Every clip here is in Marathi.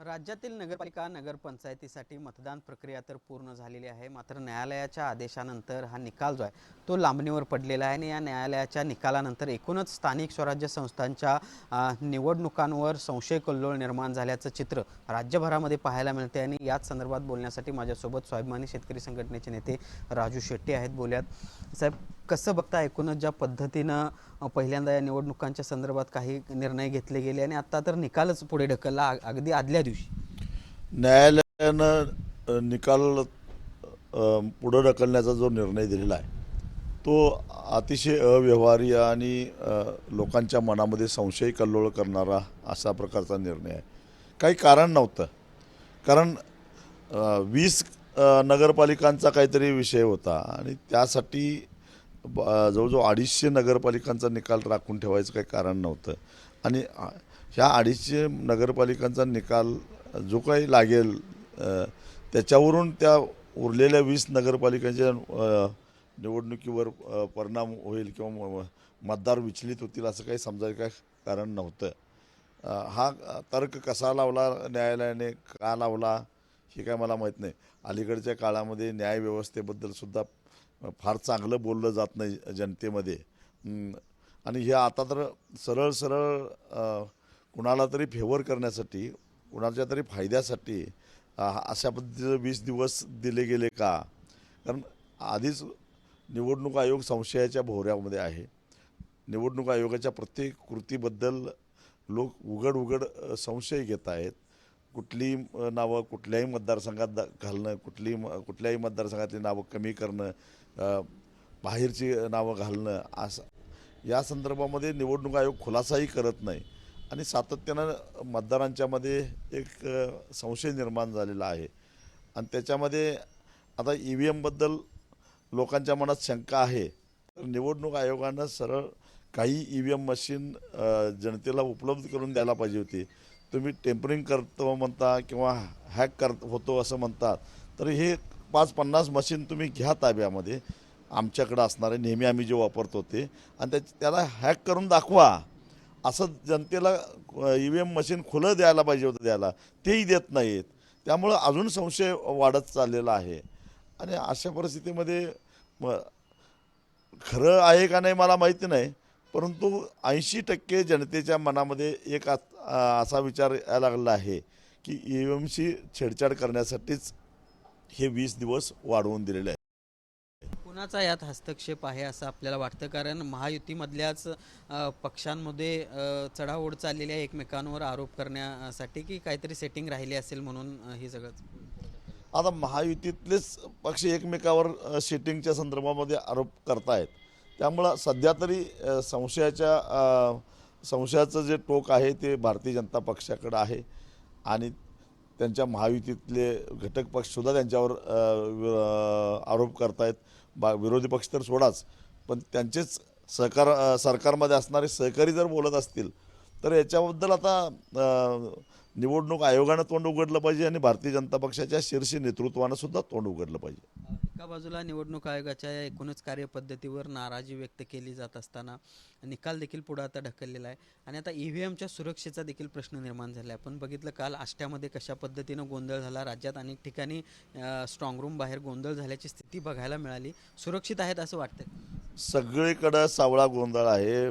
राज्यातील नगरपालिका नगरपंचायतीसाठी मतदान प्रक्रिया तर पूर्ण झालेली आहे. मात्र न्यायालयाच्या आदेशानंतर हा निकाल जो आहे तो लांबणीवर पडलेला आहे आणि या न्यायालयाच्या निकालानंतर एकूणच स्थानिक स्वराज्य संस्थांच्या निवडणुकांवर संशय कल्लोळ निर्माण झाल्याचं चित्र राज्यभरामध्ये पाहायला मिळते आणि याच संदर्भात बोलण्यासाठी माझ्यासोबत स्वाभिमानी शेतकरी संघटनेचे नेते राजू शेट्टी आहेत. बोलल्यात साहेब कसं बघता एकूणच ज्या पद्धतीनं पहिल्यांदा या निवडणुकांच्या संदर्भात काही निर्णय घेतले गेले आणि आत्ता तर निकालच पुढे ढकलला अगदी आदल्या दिवशी? न्यायालयानं निकाल पुढं ढकलण्याचा जो निर्णय दिलेला आहे तो अतिशय अव्यवहारी आणि लोकांच्या मनामध्ये संशय कल्लोळ करणारा असा प्रकारचा निर्णय आहे. काही कारण नव्हतं. कारण वीस नगरपालिकांचा काहीतरी विषय होता आणि त्यासाठी जवळजवळ अडीचशे नगरपालिकांचा निकाल राखून ठेवायचं काही कारण नव्हतं. आणि ह्या अडीचशे नगरपालिकांचा निकाल जो काही लागेल त्याच्यावरून त्या उरलेल्या वीस नगरपालिकांच्या निवडणुकीवर परिणाम होईल किंवा म- मतदार विचलित होतील असं काही समजायचं काय कारण नव्हतं. हा तर्क कसा लावला न्यायालयाने का लावला हे काय मला माहीत नाही. अलीकडच्या काळामध्ये न्यायव्यवस्थेबद्दल सुद्धा फार चांगलं बोललं जात नाही जनतेमध्ये. आणि हे आता तर सरळ सरळ कुणाला तरी फेवर करण्यासाठी कुणाच्या तरी फायद्यासाठी अशा पद्धतीचे वीस दिवस दिले गेले का? कारण आधीच निवडणूक आयोग संशयाच्या भोवऱ्यामध्ये आहे. निवडणूक आयोगाच्या प्रत्येक कृतीबद्दल लोक उघड उघड संशय घेत आहेत. कुठली नावं कुठल्याही मतदारसंघात दा- घालणं कुठली म- कुठल्याही मतदारसंघातली नावं कमी करणं बाहेरची नावं घालणं असं या संदर्भामध्ये निवडणूक आयोग खुलासाही करत नाही. आणि सातत्यानं मतदारांच्यामध्ये एक संशय निर्माण झालेला आहे. आणि त्याच्यामध्ये आता ई व्ही एमबद्दल लोकांच्या मनात शंका आहे. तर निवडणूक आयोगानं सरळ काही ई व्ही एम मशीन जनतेला उपलब्ध करून द्यायला पाहिजे होती. तुम्ही टेम्परिंग करतो म्हणता किंवा हॅक कर होतो असं म्हणतात तर हे पाच पन्नास मशीन तुम्ही घ्या ताब्यामध्ये. आमच्याकडं असणारे नेहमी आम्ही जे वापरतो ते आणि त्या त्याला हॅक करून दाखवा. असं जनतेला ई व्ही एम मशीन खुलं द्यायला पाहिजे होतं द्यायला तेही देत नाहीत. त्यामुळं अजून संशय वाढत चाललेला आहे. आणि अशा परिस्थितीमध्ये म खरं आहे का नाही मला माहिती नाही. परंतु ऐंशी टक्के जनतेच्या मनामध्ये एक असा विचार यायला लागला आहे की ई व्ही एमशी छेडछाड करण्यासाठीच हे वीस दिवस वाढवून दिलेले आहे कोणाचा यात हस्तक्षेप आहे असं आपल्याला वाटतं? कारण महायुतीमधल्याच पक्षांमध्ये चढाओढ चाललेली आहे एकमेकांवर आरोप करण्यासाठी की काहीतरी सेटिंग राहिली असेल म्हणून हे सगळं? आता महायुतीतलेच पक्ष एकमेकावर सेटिंगच्या संदर्भामध्ये आरोप करतायत. त्यामुळं सध्या तरी संशयाच्या संशयाचं जे टोक आहे ते भारतीय जनता पक्षाकडं आहे. आणि त्यांच्या महायुतीतले घटक पक्षसुद्धा त्यांच्यावर आरोप करतायत. बा विरोधी पक्ष तर सोडाच. पण त्यांचेच सहकार सरकारमध्ये असणारे सहकारी जर बोलत असतील तर याच्याबद्दल आता निवडणूक आयोगानं तोंड उघडलं पाहिजे आणि भारतीय जनता पक्षाच्या शीर्ष नेतृत्वानं सुद्धा तोंड उघडलं पाहिजे. एका बाजूला निवडणूक आयोगाच्या या एकूणच कार्यपद्धतीवर नाराजी व्यक्त केली जात असताना निकाल देखील पुढे आता ढकललेला आहे. आणि आता ई व्ही एमच्या सुरक्षेचा देखील प्रश्न निर्माण झाला आहे आपण बघितलं काल आष्ट्यामध्ये कशा पद्धतीनं गोंधळ झाला. राज्यात अनेक ठिकाणी स्ट्रॉंगरूम बाहेर गोंधळ झाल्याची स्थिती बघायला मिळाली. सुरक्षित आहेत असं वाटतं सगळीकडं सावळा गोंधळ आहे.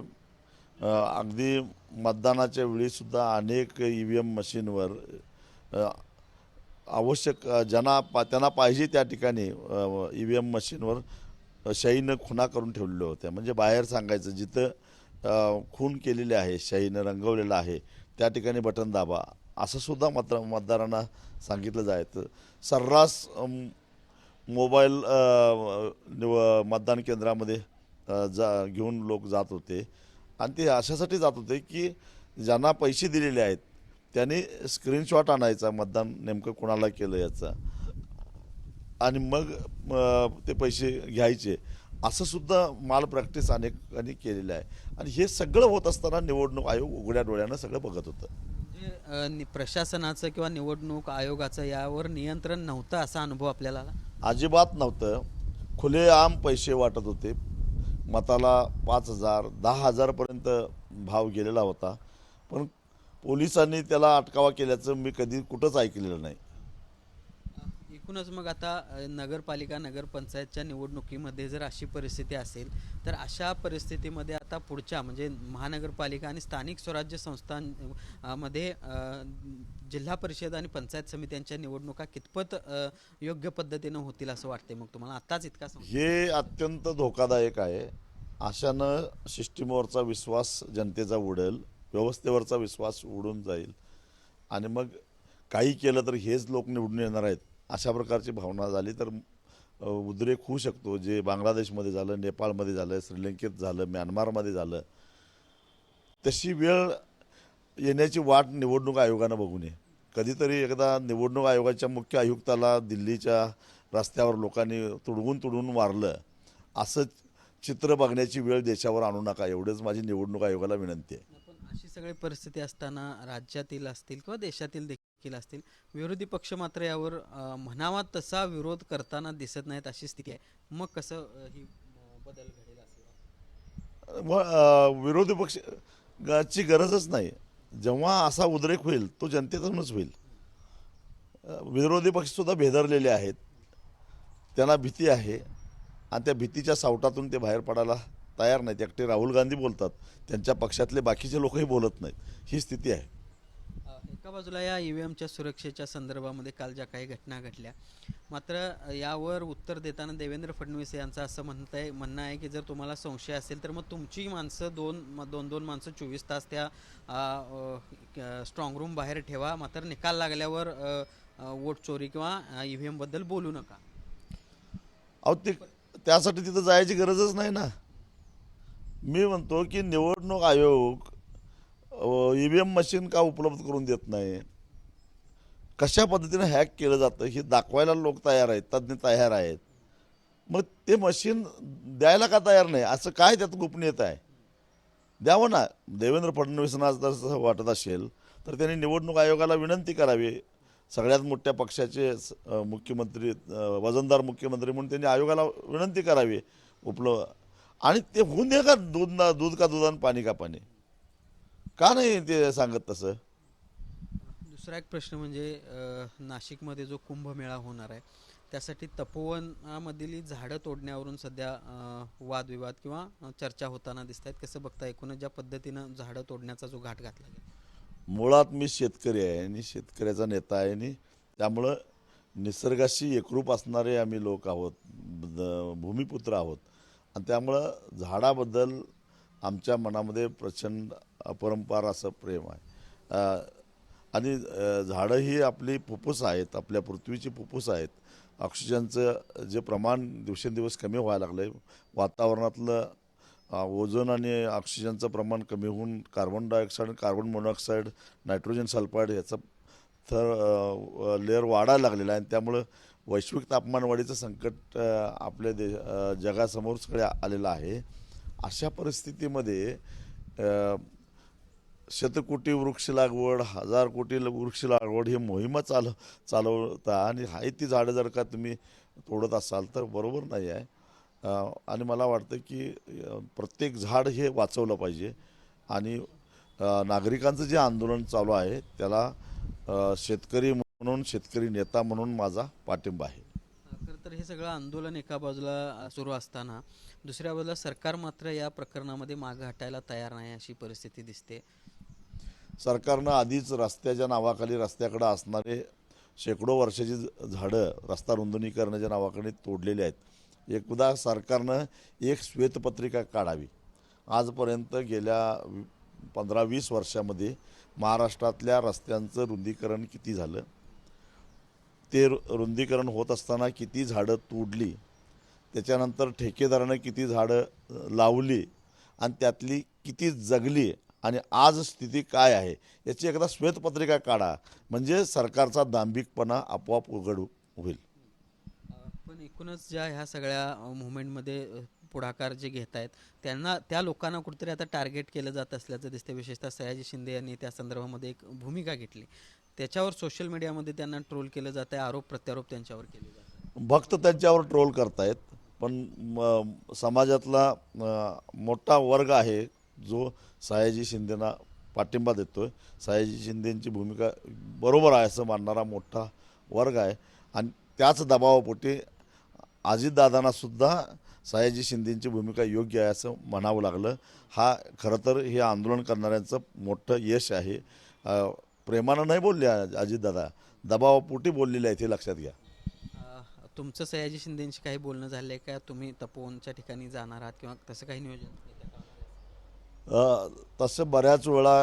अगदी मतदानाच्या वेळीसुद्धा अनेक ई व्ही एम मशीनवर आवश्यक ज्यांना पा त्यांना पाहिजे त्या ठिकाणी ई व्ही एम मशीनवर शाईनं खुणा करून ठेवलेल्या होत्या. म्हणजे बाहेर सांगायचं जिथं खून केलेले आहे शाईनं रंगवलेलं आहे त्या ठिकाणी बटन दाबा. असं सुद्धा मत मतदारांना सांगितलं जायचं. सर्रास मोबाईल मतदान केंद्रामध्ये जा घेऊन लोक जात होते. आणि ते अशासाठी जात होते की ज्यांना पैसे दिलेले आहेत त्यांनी स्क्रीनशॉट आणायचा मतदान नेमकं कोणाला केलं याचा. आणि मग ते पैसे घ्यायचे. असं सुद्धा माल प्रॅक्टिस अनेकांनी केलेलं आहे. आणि हे सगळं होत असताना निवडणूक आयोग उघड्या डोळ्यानं सगळं बघत होतं. म्हणजे प्रशासनाचं किंवा निवडणूक आयोगाचं यावर नियंत्रण नव्हतं असा अनुभव आपल्याला अजिबात नव्हतं. खुलेआम पैसे वाटत होते. मताला पाच हजार दहा हजारपर्यंत भाव गेलेला होता. पण पोलिसांनी त्याला अटकावा केल्याचं मी कधी कुठंच ऐकलेलं नाही. एकूणच मग आता नगरपालिका नगरपंचायतच्या निवडणुकीमध्ये जर अशी परिस्थिती असेल तर अशा परिस्थितीमध्ये आता पुढच्या म्हणजे महानगरपालिका आणि स्थानिक स्वराज्य संस्थांमध्ये जिल्हा परिषद आणि पंचायत समित्यांच्या निवडणुका कितपत योग्य पद्धतीनं होतील असं वाटते मग तुम्हाला? आताच इतका हे अत्यंत धोकादायक आहे. अशानं सिस्टीमवरचा विश्वास जनतेचा उडेल. व्यवस्थेवरचा विश्वास उडून जाईल. आणि मग काही केलं तर हेच लोक निवडून येणार आहेत अशा प्रकारची भावना झाली तर उद्रेक होऊ शकतो. जे बांगलादेशमध्ये झालं नेपाळमध्ये झालं श्रीलंकेत झालं म्यानमारमध्ये झालं तशी वेळ येण्याची वाट निवडणूक आयोगानं बघू नये कधीतरी एकदा निवडणूक आयोगाच्या मुख्य आयुक्ताला दिल्लीच्या रस्त्यावर लोकांनी तुडवून तुडवून मारलं असं चित्र बघण्याची वेळ देशावर आणू नका. एवढंच माझी निवडणूक आयोगाला विनंती आहे. अशी सगळी परिस्थिती असताना राज्यातील असतील किंवा देशातील देखील असतील विरोधी पक्ष मात्र यावर म्हणावा तसा विरोध करताना दिसत नाहीत अशी स्थिती आहे. मग कसं ही बदल घडेल असं? विरोधी पक्षाची गरजच नाही. जेव्हा असा उद्रेक होईल तो जनतेतूनच होईल. विरोधी पक्षसुद्धा भेदरलेले आहेत. त्यांना भीती आहे. आणि त्या भीतीच्या सावटातून ते बाहेर पडायला तयार नाहीत. एकटे राहुल गांधी बोलतात. त्यांच्या पक्षातले बाकीचे लोकही बोलत नाहीत. ही स्थिती आहे. एका बाजूला या ईव्हीएमच्या सुरक्षेच्या संदर्भामध्ये काल ज्या काही घटना घडल्या मात्र यावर उत्तर देताना देवेंद्र फडणवीस यांचं असं म्हणत आहे म्हणणं आहे की जर तुम्हाला संशय असेल तर मग तुमची माणसं दोन म- दोन दोन माणसं चोवीस तास त्या स्ट्रॉंग रूम बाहेर ठेवा. मात्र निकाल लागल्यावर वोट चोरी किंवा ई व्ही एमबद्दल बोलू नका. अहो ते त्यासाठी तिथं जायची गरजच नाही ना. मी म्हणतो की निवडणूक आयोग ई व्ही एम मशीन का उपलब्ध करून देत नाही? कशा पद्धतीनं हॅक केलं जातं? हे दाखवायला लोक तयार आहेत तज्ज्ञ तयार आहेत. मग ते मशीन द्यायला का तयार नाही? असं काय त्यात गोपनीयता आहे? द्यावं ना. देवेंद्र फडणवीसांना जर वाटत असेल तर त्यांनी निवडणूक आयोगाला विनंती करावी. सगळ्यात मोठ्या पक्षाचे स- मुख्यमंत्री वजनदार मुख्यमंत्री म्हणून त्यांनी आयोगाला विनंती करावी. उपलब्ध आणि ते होऊन दे का दूध ना दूध का दूध आणि पाणी का पाणी? का नाही ते सांगत तसं? दुसरा एक प्रश्न म्हणजे नाशिकमध्ये जो कुंभमेळा होणार आहे त्यासाठी तपोवनामधील झाडं तोडण्यावरून सध्या वादविवाद किंवा चर्चा होताना दिसत आहेत कसं बघता एकूणच ज्या पद्धतीनं झाडं तोडण्याचा जो घाट घातला मुळात मी शेतकरी आहे आणि शेतकऱ्याचा नेता आहे आणि त्यामुळं निसर्गाशी एकरूप असणारे आम्ही लोक आहोत भूमिपुत्र आहोत. आणि त्यामुळं झाडाबद्दल आमच्या मनामध्ये प्रचंड अपरंपार असं प्रेम आहे. आणि झाडं ही आपली फुफ्फुस आहेत आपल्या पृथ्वीची फुफ्फुस आहेत. ऑक्सिजनचं जे प्रमाण दिवसेंदिवस कमी व्हायला लागलं आहे वातावरणातलं ओझोन आणि ऑक्सिजनचं प्रमाण कमी होऊन carbon dioxide carbon monoxide nitrogen sulphide ह्याचं थर लेअर वाढायला लागलेला आहे. आणि त्यामुळं वैश्विक तापमानवाढीचं संकट आपल्या दे जगासमोर सगळे आलेलं आहे. अशा परिस्थितीमध्ये शतकोटी वृक्ष लागवड हजार कोटी वृक्ष लागवड ही मोहिमा चाल चालवता आणि हाय ती झाडं जर का तुम्ही तोडत असाल तर बरोबर नाही आहे. आणि मला वाटतं की प्रत्येक झाड हे वाचवलं पाहिजे. आणि नागरिकांचं जे आंदोलन चालू आहे त्याला शेतकरी म्हणून शेतकरी नेता म्हणून माझा पाठिंबा आहे. खरं तर हे सगळं आंदोलन एका बाजूला सुरू असताना दुसऱ्या बाजूला सरकार मात्र या प्रकरणामध्ये मागं हटायला तयार नाही अशी परिस्थिती दिसते. सरकारनं आधीच रस्त्याच्या नावाखाली रस्त्याकडं असणारे शेकडो वर्षाची झाडं रस्ता रुंदणीकरणाच्या नावाखाली तोडलेली आहेत. एकदा सरकारनं एक श्वेतपत्रिका काढावी. आजपर्यंत गेल्या पंधरा वीस वर्षामध्ये महाराष्ट्रातल्या रस्त्यांचं रुंदीकरण किती झालं? ते रु- रुंदीकरण होत असताना किती झाडं तोडली त्याच्यानंतर ठेकेदारानं किती झाडं लावली आणि त्यातली किती जगली आणि आज स्थिती काय आहे याची एकदा श्वेतपत्रिका काढा. म्हणजे सरकारचा दांभिकपणा आपोआप उघड होईल. पण एकूणच ज्या ह्या सगळ्या मुवमेंटमध्ये पुढाकार जे घेत आहेत त्यांना त्या लोकांना कुठेतरी आता टार्गेट केलं जात असल्याचं दिसते विशेषतः सयाजी शिंदे यांनी त्या संदर्भामध्ये एक भूमिका घेतली. त्याच्यावर सोशल मीडियामध्ये त्यांना ट्रोल केलं जात आहे आरोप प्रत्यारोप त्यांच्यावर केले भक्त त्यांच्यावर ट्रोल करतायत पण म- समाजातला मोठा वर्ग आहे जो सयाजी शिंदेना पाठिंबा देतो आहे सयाजी शिंदेंची भूमिका बरोबर आहे असं मानणारा मोठा वर्ग आहे. आणि त्याच दबावापोटी अजितदादांनासुद्धा सयाजी शिंदेंची भूमिका योग्य आहे असं म्हणावं लागलं. हा खरं तर हे आंदोलन करणाऱ्यांचं मोठं यश आहे. प्रेमानं नाही बोलले अजितदादा. दबावापोटी बोललेले आहेत हे लक्षात घ्या. तुमचं सयाजी शिंदेशी काही बोलणं झालं आहे का? तुम्ही तपोवनच्या ठिकाणी जाणार आहात किंवा तसं काही नियोजन तसं बऱ्याच वेळा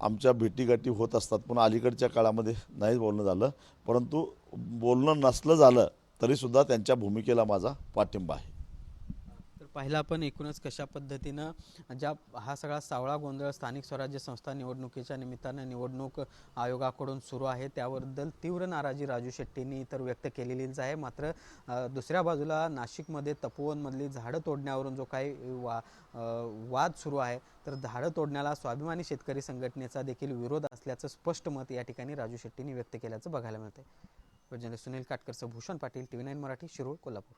आमच्या भेटीगाठी होत असतात पण अलीकडच्या काळामध्ये नाही बोलणं झालं. परंतु बोलणं नसलं झालं तरीसुद्धा त्यांच्या भूमिकेला माझा पाठिंबा आहे. पाहिलं आपण एकूणच कशा पद्धतीनं ज्या हा सगळा सावळा गोंधळ स्थानिक स्वराज्य संस्था निवडणुकीच्या निमित्तानं निवडणूक आयोगाकडून सुरू आहे त्याबद्दल तीव्र नाराजी राजू शेट्टींनी तर व्यक्त केलेलीच आहे. मात्र दुसऱ्या बाजूला नाशिकमध्ये तपोवनमधली झाडं तोडण्यावरून जो काही वा वाद सुरू आहे तर झाडं तोडण्याला स्वाभिमानी शेतकरी संघटनेचा देखील विरोध असल्याचं स्पष्ट मत या ठिकाणी राजू शेट्टींनी व्यक्त केल्याचं बघायला मिळतंय. Journalist Sunil काटकरचं Bhushan Patil T V nine Marathi Shirur Kolhapur.